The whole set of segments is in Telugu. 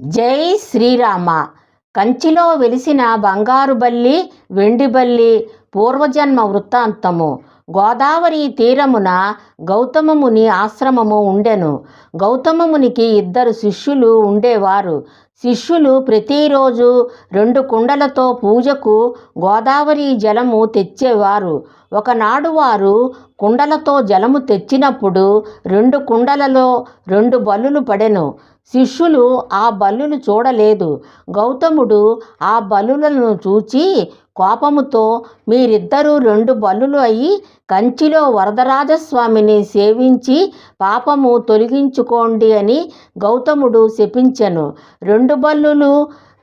జై శ్రీరామ. కంచిలో వెలిసిన బంగారు బల్లి వెండి బల్లి పూర్వజన్మ వృత్తాంతము. గోదావరి తీరమున గౌతమముని ఆశ్రమము ఉండెను. గౌతమమునికి ఇద్దరు శిష్యులు ఉండేవారు. శిష్యులు ప్రతిరోజు రెండు కుండలతో పూజకు గోదావరి జలము తెచ్చేవారు. ఒకనాడు వారు కుండలతో జలము తెచ్చినప్పుడు రెండు కుండలలో రెండు బల్లులు పడెను. శిష్యులు ఆ బల్లులు చూడలేదు. గౌతముడు ఆ బల్లులను చూచి కోపముతో మీరిద్దరూ రెండు బల్లులు అయి కంచిలో వరదరాజస్వామిని సేవించి పాపము తొలగించుకోండి అని గౌతముడు శపించెను. రెండు బల్లులు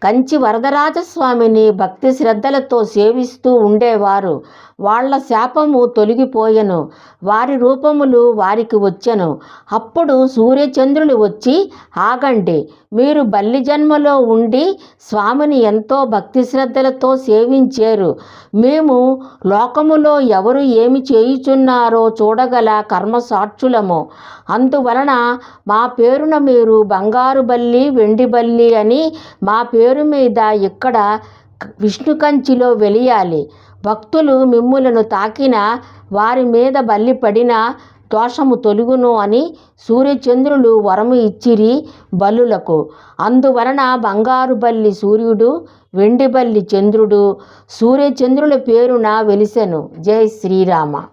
కంచి వరదరాజస్వామిని భక్తి శ్రద్ధలతో సేవిస్తూ ఉండేవారు. వాళ్ళ శాపము తొలగిపోయెను. వారి రూపములు వారికి వచ్చెను. అప్పుడు సూర్యచంద్రులు వచ్చి ఆగండి మీరు బల్లి జన్మలో ఉండి స్వామిని ఎంతో భక్తి శ్రద్ధలతో సేవించారు. మేము లోకములో ఎవరు ఏమి చేయుచున్నారో చూడగల కర్మసాక్షులము అందువలన మా పేరున మీరు బంగారు బల్లి వెండి బల్లి అని మా పేరు మీద ఇక్కడ విష్ణు కంచిలో వెలియాలి. భక్తులు మిమ్ములను తాకిన వారి మీద బల్లి పడిన దోషము తొలుగును అని సూర్యచంద్రులు వరము ఇచ్చిరి బల్లులకు అందువలన బంగారు బల్లి సూర్యుడు వెండి బల్లి చంద్రుడు సూర్యచంద్రుల పేరున వెలిసెను. జై శ్రీరామ.